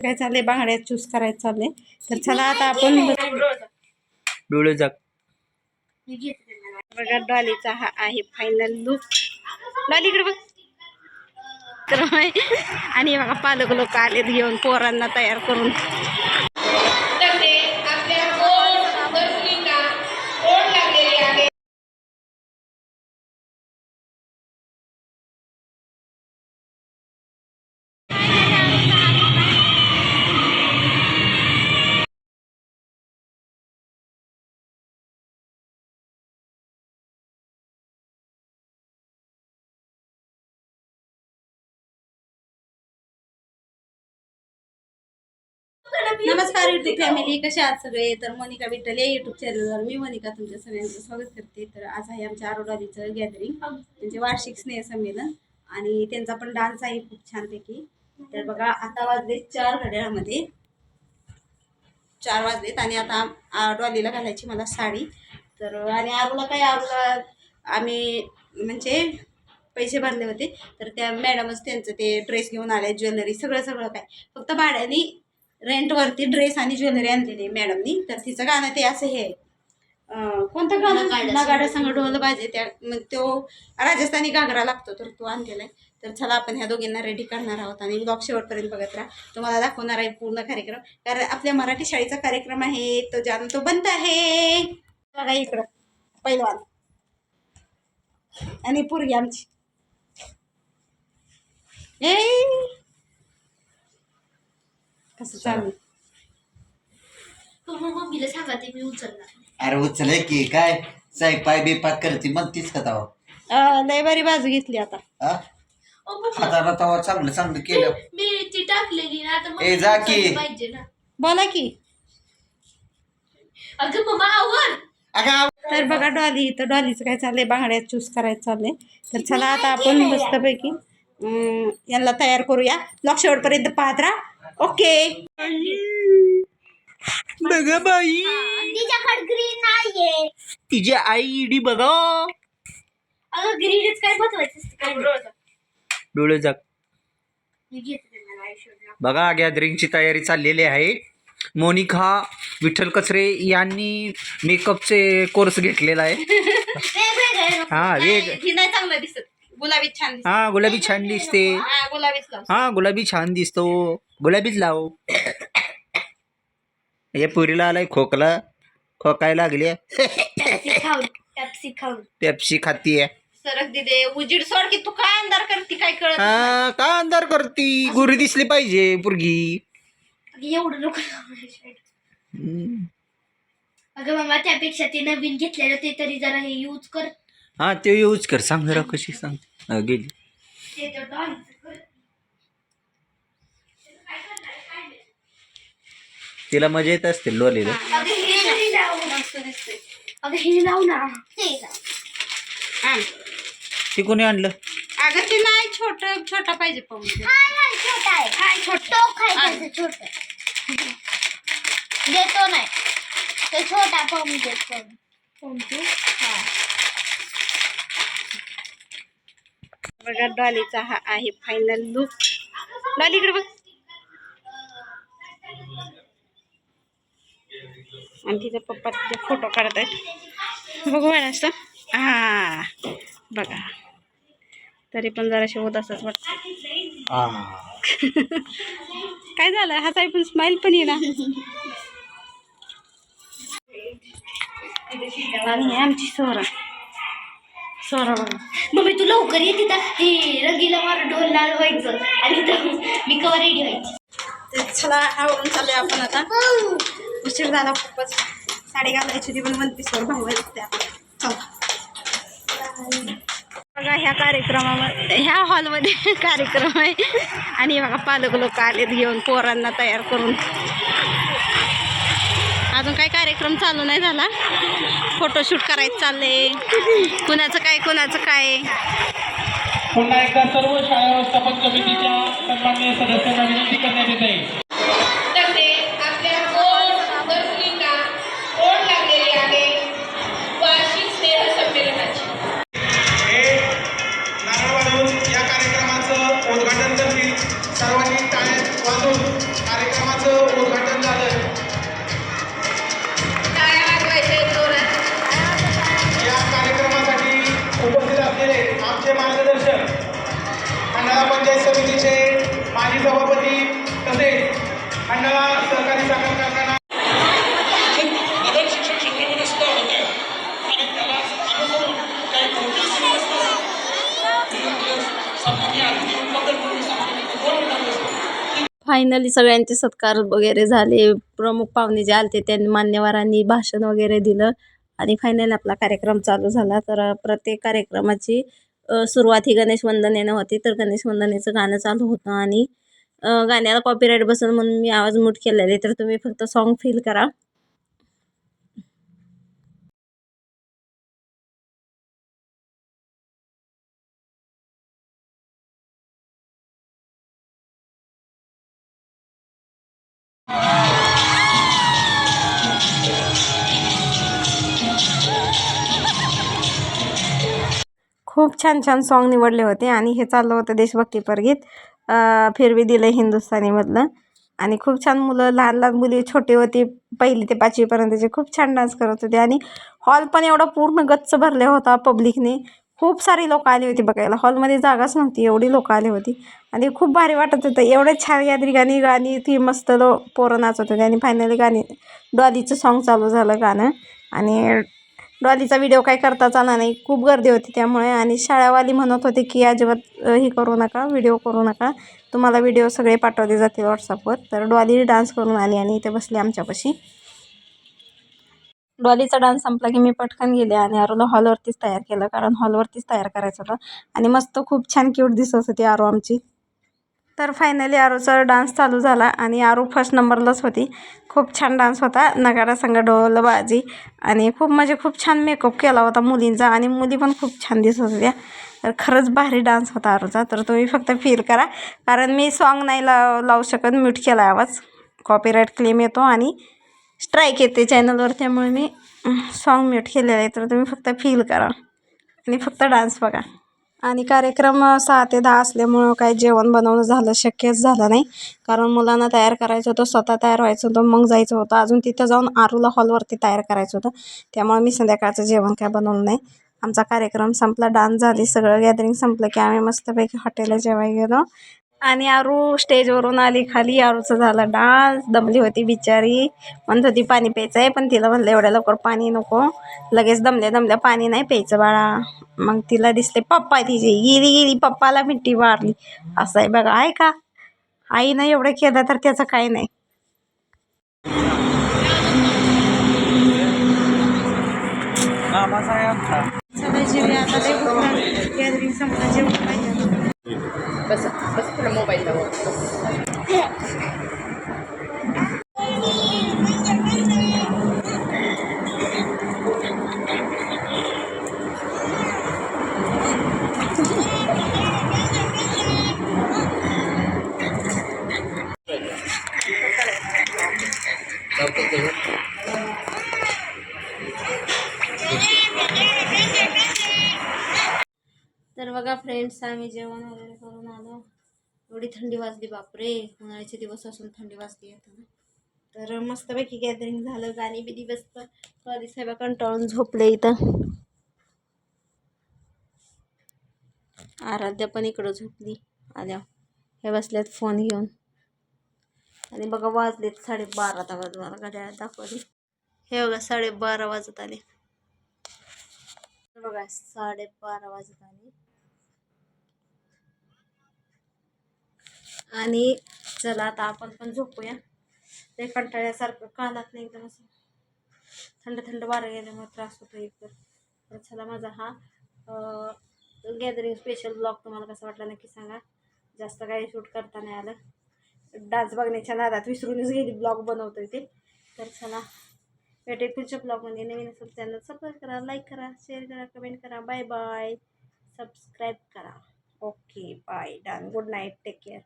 काय चाललंय? बांगड्या चूज करायचं चाललंय. तर चला आता आपण डोळे जाग बघा डॉलीचा हा आहे फायनल लुक डॉली इकडे बघ. तर. आणि बघा पालक लोक आलेत घेऊन पोरांना तयार करून. नमस्कार युट्यूब फॅमिली कशा आहात सगळे? तर मोनिका विठ्ठल या युट्यूब चॅनलवर मी मोनिका तुमच्या सगळ्यांचं स्वागत करते. तर आज आहे आमच्या आरोडालीचं गॅदरिंग म्हणजे वार्षिक स्नेह संमेलन आणि त्यांचा पण डान्स आहे खूप छानपैकी. तर बघा आता वाजले चार घड्याळामध्ये. चार वाजलेत आणि आता आ- डॉलीला घालायची मला साडी. तर आणि आरूला काय आरूला आम्ही म्हणजे पैसे भरले होते. तर त्या मॅडमच त्यांचं ते ड्रेस घेऊन आले ज्वेलरी सगळं सगळं काय. फक्त भाड्याने रेंटवरती ड्रेस आणि ज्वेलरी आणलेली मॅडमनी तर तिचं गाणं ते असं हे कोणतं गाणं? नगाड्या संग ढोल बाजे त्या मग तो राजस्थानी घागरा लागतो तर तो आणलेला आहे. तर चला आपण ह्या दोघींना रेडी करणार आहोत आणि ब्लॉग शेवटपर्यंत बघत राहा. तुम्हाला दाखवणार आहे पूर्ण कार्यक्रम. कारण आपल्या मराठी शाळेचा कार्यक्रम आहे तो जाणून तो बंद आहे. बघा इकडं पहिलवान आणि पोरगी आमची. ए! कसं चालू. मम्मीला सांगा ते मी उचलणार. अरे उचल की काय? साहेब पाय बेपात करते मग तीच का तवा अं, लय बरी बाजू घेतली आता. हा? ओ मम्मी, हाताला तवा चांगलं चांगलं केलं. मी ती टाकलेली ना आता ए, मम्मी जा की. उचलली पाहिजे ना. बोला की. अगं मम्मा आवर. अगं तर बघा डॉली तर डॉलीचं काय चाललंय? बांगड्या चूज करायचं चाललंय. तर चला आता आपण मस्तपैकी अं, यांना तयार करूया. ब्लॉक शेवटपर्यंत पाहत राहा. ओके. बघा बाई. तिच्याकडे ग्रीन नाहीये. तिची आई इडी बघा. अगं ग्रीनच काय काय डोळे जाग बघा गॅदरिंगची तयारी चाललेली आहे. मोनिका विठ्ठल कचरे यांनी मेकअपचे कोर्स घेतलेला आहे. हा वेग ही नाही चांगलं दिसत. गुलाबी छान दिसत. हा गुलाबी छान दिसते. हा गुलाबीच लाव हा गुलाबी छान दिसतो. गुलाबीच लाव या पुरीला आलाय खोकला. खोकाय लागले. पेप्सी खाऊन पेप्सी खाऊन. पेप्सी खातीये. सरक दिदे उजीड सोड की तू काय अंधार करती काय कळत नाही. हा का अंधार करती? गुरी दिसली पाहिजे पुरगी. अगं एवढं हम्म. अगं मामा त्यापेक्षा ते नवीन घेतलेलं ते तरी जरा हे यूज कर. हा ते यूज कर. सांग जरा कशी सांग हा, गेली. ते तर डॉलचं कर. तिला मजा येत असते लोलीला. अगं हे तरी लाव मस्त दिसतंय. अगं हे लाव ना. ते हा. कोणी आणलं? अगं ते नाही छोट छोटा पाहिजे पण छोटा आहे. हाय छोटा. खायचं छोट देतो नाही. ते छोटा पम देतो बघा डॉलीचा हा आहे फायनल लुक डॉली इकडे बघ. आणि तिचा पप्पा तिचे फोटो काढत आहेत बघू असं. हा बघा. तरी पण जराशी होत असंच वाटतं काय झालं? हाच पण स्माइल पण ये ना आणि ही आमची सोरा सोरा बघा. मम्मी तू लवकर ये तिथं. हे रंगीला मार ढोल लाल व्हायचं. आणि मी कवर रेडी व्हायची. तर चला आवडून चालूया आपण आता. उशीर झाला खूपच. साडी घालायची ती पण वन पीसवर भाऊ चला. बघा ह्या कार्यक्रमामध्ये ह्या हॉलमध्ये कार्यक्रम आहे. आणि बघा पालक लोक आलेत घेऊन पोरांना तयार करून. अजून काही कार्यक्रम चालू नाही झाला? फोटोशूट करायचं चाललंय. कुणाचं काय कुणाचं काय? पुन्हा एकदा सर्व शाळा व्यवस्थापन समितीच्या सन्माननीय सदस्यांना विनंती करण्यात येत आहे. पंचायत समितीचे माजी सभापती तसेच खंडाला सहकारी साखर कारखाना फायनली सगळ्यांचे सत्कार वगैरे झाले. प्रमुख पाहुणे जे आले त्यांनी मान्यवरांनी भाषण वगैरे दिलं. आणि फायनली आपला कार्यक्रम चालू झाला. तर प्रत्येक कार्यक्रमाची सुरुवात ही गणेश वंदनेनं होती तर गणेश वंदनेचं गाणं चालू होतं आणि गाण्याला कॉपीराईट बसेल म्हणून मी आवाज मूट केलेले तर तुम्ही फक्त सॉन्ग फील करा. खूप छान छान सॉन्ग निवडले होते आणि हे चाललं होतं देशभक्तीपर गीत फिरवी दिलं हिंदुस्थानीमधलं. आणि खूप छान मुलं लहान लहान मुली छोटी होती पहिली ते पाचवीपर्यंतचे खूप छान डान्स करत होते आणि हॉल पण एवढा पूर्ण गच्च भरला होता पब्लिकने खूप सारी लोकं आली होती बघायला. हॉलमध्ये जागाच नव्हती एवढी लोकं आली होती. आणि खूप भारी वाटत होतं. एवढे छान यात्री गाणी गाणी ती मस्त लो पोरं नाचत होते आणि फायनली गाणी डॉलीचं सॉन्ग चालू झालं गाणं. आणि डॉलीचा व्हिडिओ काय करताच आला नाही. खूप गर्दी होती त्यामुळे आणि शाळावाली म्हणत होते की अजिबात हे करू नका व्हिडिओ करू नका. तुम्हाला व्हिडिओ सगळे पाठवले जातील व्हॉट्सअपवर. तर डॉली डान्स करून आली आणि इथे बसली आमच्यापाशी. डॉलीचा डान्स संपला की मी पटकन गेले आणि आरूला हॉलवरतीच तयार केलं कारण हॉलवरतीच तयार करायचं होतं. आणि मस्त खूप छान क्यूट दिसत होती आरू आमची. तर फायनली आरूचा डान्स चालू झाला आणि आरू फर्स्ट नंबरलाच होती. खूप छान डान्स होता. नगारा संग बाजी आणि खूप म्हणजे खूप छान मेकअप केला होता मुलींचा आणि मुली पण खूप छान दिसत होत्या. तर खरंच भारी डान्स होता आरूचा. तर तुम्ही फक्त फील करा. कारण मी सॉन्ग नाही लाव लावू शकत. म्यूट केला आवाज. कॉपीराईट क्लेम येतो आणि स्ट्राईक येते चॅनलवर त्यामुळे मी सॉन्ग म्यूट केलेलं आहे. तर तुम्ही फक्त फील करा. आणि फक्त डान्स बघा. आणि कार्यक्रम सहा ते दहा असल्यामुळं काही जेवण बनवणं झालं शक्यच झालं नाही. कारण मुलांना तयार करायचं होतं स्वतः तयार व्हायचं होतं मग जायचं होतं. अजून तिथं जाऊन आरूला हॉलवरती तयार करायचं होतं. त्यामुळे मी संध्याकाळचं जेवण काय बनवलं नाही. आमचा कार्यक्रम संपला डान्स झाली. सगळं गॅदरिंग संपलं की आम्ही मस्तपैकी हॉटेलला जेवायला गेलो. आणि आरू स्टेजवरून आली खाली. आरूचं झाला डान्स. दमली होती बिचारी. म्हणत होती पाणी प्यायचं आहे पण तिला म्हणलं एवढ्या लवकर पाणी नको. लगेच दमल्या दमल्या पाणी नाही प्यायचं बाळा. मग तिला दिसले पप्पा तिची. गिरी गिरी पप्पाला मिठी मारली असं आहे बघा. आहे का? आईनं एवढं केलं तर त्याचं काही नाही. आता. लय भूक लागली. गॅदरिंग संपलं जेवण फ्रेंड्स आम्ही जेवण वगैरे करून आलो. एवढी थंडी वाजली बापरे. उन्हाळ्याचे दिवस असून थंडी वाजली येतं तर मस्तपैकी गॅदरिंग झालं गाणी बिनी बसत. कधी साहेब कंटाळून झोपले इथं. आराध्या पण इकडं झोपली. आल्या. हे बसल्यात फोन घेऊन. आणि बघा वाजलेत साडेबारा आता मला घड्याळ दाखवली. हे बघा साडेबारा वाजत आले. बघा साडेबारा वाजत आले. आणि चला आता आपण पण झोपूया. ते कंटाळ्यासारखं कानात नाही एकदम असं थंड थंड वारं गेल्यामुळे त्रास होतो एकतर तर. चला माझा हा गॅदरिंग स्पेशल ब्लॉग तुम्हाला कसा वाटला नक्की सांगा. जास्त काही शूट करता नाही आलं. डान्स बघण्याच्या नादात विसरूनच गेली ब्लॉग बनवतोय ते. तर चला भेटे पुढच्या ब्लॉगमध्ये नवीन असेल चॅनल सबस्क्राईब करा लाईक करा शेअर करा कमेंट करा. बाय बाय सबस्क्राईब करा. Okay bye done good night take care